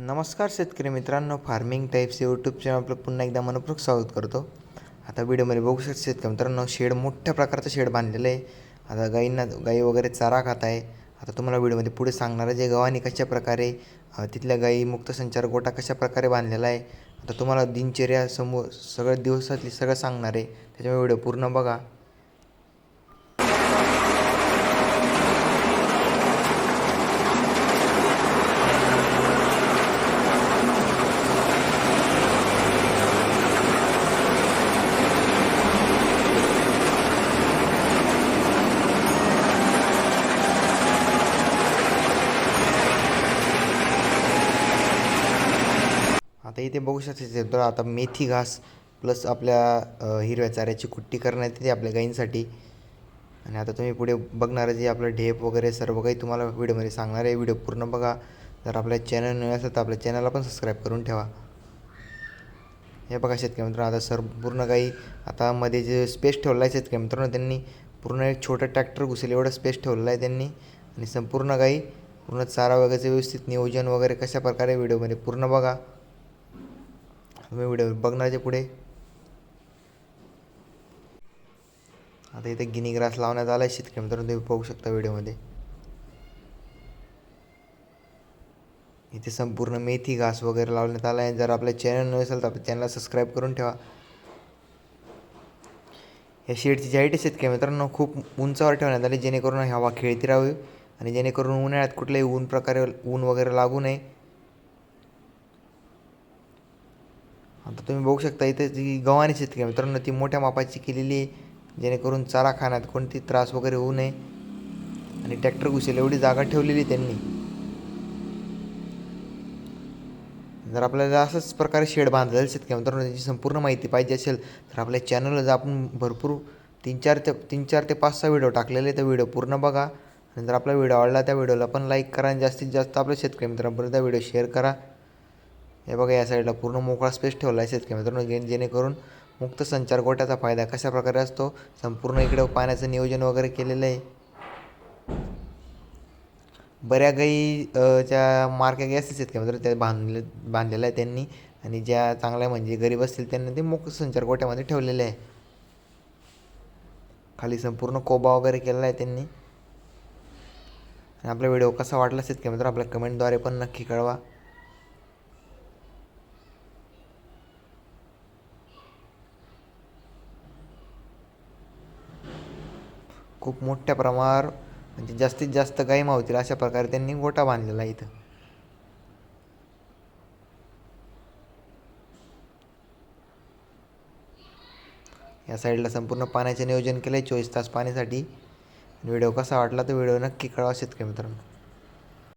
नमस्कार शेतकरी मित्रांनो फार्मिंग टाईप्स यूट्यूब चॅनल आपलं पुन्हा एकदा मनपूर्वक स्वागत करतो. आता व्हिडिओमध्ये बघू शकता शेतकरी मित्रांनो शेड मोठ्या प्रकारचं शेड बांधलेलं आहे. आता गाईंना गाई वगैरे चारा खात आहे. आता तुम्हाला व्हिडिओमध्ये पुढे सांगणार आहे जे गव्हाणी कशा प्रकारे तिथल्या गाई मुक्त संचार गोटा कशा प्रकारे बांधलेला आहे. आता तुम्हाला दिनचर्या समोर सगळ्या दिवसातली सगळं सांगणार आहे. त्याच्यामुळे व्हिडिओ पूर्ण बघा. आता इथे बघू शकता तर आता मेथी घास प्लस आपल्या हिरव्या चाऱ्याची कुट्टी करण्यात येते आपल्या गाईंसाठी आणि आता तुम्ही पुढे बघणार जे आपलं ढेप वगैरे सर्व काही तुम्हाला व्हिडिओमध्ये सांगणार आहे. व्हिडिओ पूर्ण बघा. जर आपल्या चॅनल नवीन असेल तर आपल्या चॅनलला पण सबस्क्राईब करून ठेवा. हे बघा शेतकरी मित्रांनो आता सर पूर्ण काही आता मध्ये जे स्पेस ठेवला आहे शेतकरी मित्रांनो त्यांनी पूर्ण एक छोटं ट्रॅक्टर घुसेल एवढं स्पेस ठेवलं आहे त्यांनी. आणि संपूर्ण काही पूर्ण चारा वगैरेचं व्यवस्थित नियोजन वगैरे कशा प्रकारे व्हिडिओमध्ये पूर्ण बघा. तुम्ही व्हिडिओ बघण्याच्या पुढे. आता इथे गिनी ग्रास लावण्यात आला आहे शेतकरी मित्रांनो तुम्ही पाहू शकता व्हिडिओमध्ये. इथे संपूर्ण मेथी घास वगैरे लावण्यात आला आहे जर आपल्या चॅनल नसेल तर आपल्या चॅनलला सबस्क्राईब करून ठेवा. या शेडची जी हाईट आहे शेतकरी मित्रांनो. खूप उंचावर ठेवण्यात आली. जेणेकरून हवा खेळती राहावी आणि जेणेकरून उन्हाळ्यात कुठल्याही ऊन प्रकारे ऊन वगैरे लागू नये. आता तुम्ही बघू शकता इथे जी गव्हाणी शेतकरी मित्रांनो ती मोठ्या मापाची केलेली आहे. जेणेकरून चारा खाण्यात कोणती त्रास वगैरे होऊ नये. आणि ट्रॅक्टर घुसेल एवढी जागा ठेवलेली त्यांनी. जर आपल्याला असंच प्रकारे शेड बांधलेलं शेतकरी मित्रांनो त्याची संपूर्ण माहिती पाहिजे असेल तर आपल्या चॅनलला जर आपण भरपूर तीन चार ते तीन चार ते पाच सहा व्हिडिओ टाकलेले त्या व्हिडिओ पूर्ण बघा. आणि जर आपला व्हिडिओ आवडला त्या व्हिडिओला पण लाईक करा. आणि जास्तीत जास्त आपल्या शेतकरी मित्रांपर्यंत व्हिडिओ शेअर करा. हे बघा या साईडला पूर्ण मोकळा स्पेस ठेवला आहे शेतकरी मित्रांनो जे जेणेकरून मुक्त संचार गोट्याचा फायदा कशा प्रकारे असतो? संपूर्ण इकडे पाण्याचं नियोजन वगैरे केलेलं आहे. बऱ्या गाई अ, च्या मार्क्या गाई असतील शेतकरी मित्र त्या बांधले बांधलेल्या आहे त्यांनी. आणि ज्या चांगल्या म्हणजे गरीब असतील त्यांनी ते मुक्त संचार गोट्यामध्ये ठेवलेले आहे. खाली संपूर्ण कोबा वगैरे केलेला आहे त्यांनी. आणि आपला व्हिडिओ कसा वाटला शेतकरी मित्र आपल्या कमेंटद्वारे पण नक्की कळवा. खूप मोठ्या प्रमाणावर म्हणजे जास्तीत जास्त गाई मावतील अशा प्रकारे त्यांनी गोटा बांधलेला आहे इथं. या साईडला संपूर्ण पाण्याचे नियोजन केलं आहे चोवीस तास पाण्यासाठी. व्हिडिओ कसा वाटला तर व्हिडिओ नक्की कळवा शेतकरी मित्रांनो.